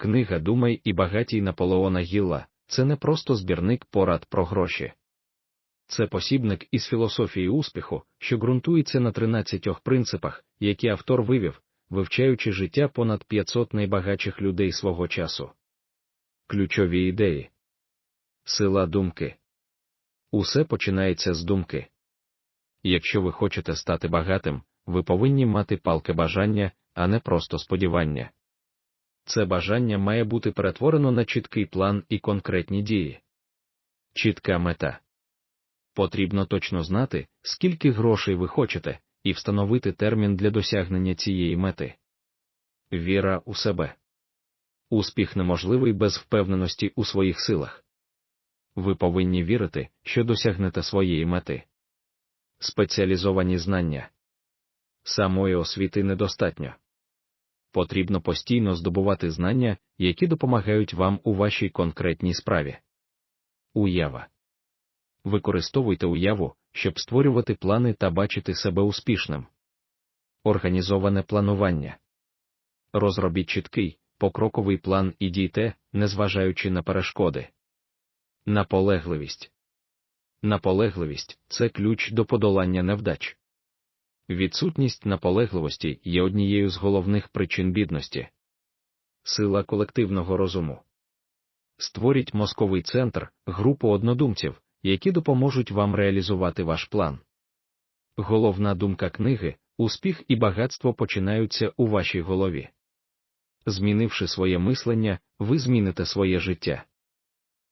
Книга Думай і багатій Наполеона Гілла це не просто збірник порад про гроші. Це посібник із філософії успіху, що ґрунтується на 13 принципах, які автор вивів, вивчаючи життя понад 500 найбагатших людей свого часу. Ключові ідеї. Сила думки. Усе починається з думки. Якщо ви хочете стати багатим, ви повинні мати палке бажання, а не просто сподівання. Це бажання має бути перетворено на чіткий план і конкретні дії. Чітка мета. Потрібно точно знати, скільки грошей ви хочете, і встановити термін для досягнення цієї мети. Віра у себе. Успіх неможливий без впевненості у своїх силах. Ви повинні вірити, що досягнете своєї мети. Спеціалізовані знання. Самої освіти недостатньо. Потрібно постійно здобувати знання, які допомагають вам у вашій конкретній справі. Уява. Використовуйте уяву, щоб створювати плани та бачити себе успішним. Організоване планування. Розробіть чіткий, покроковий план і дійте, незважаючи на перешкоди. Наполегливість. Наполегливість це ключ до подолання невдач. Відсутність наполегливості є однією з головних причин бідності. Сила колективного розуму. Створіть мозковий центр, групу однодумців, які допоможуть вам реалізувати ваш план. Головна думка книги успіх і багатство починаються у вашій голові. Змінивши своє мислення, ви зміните своє життя.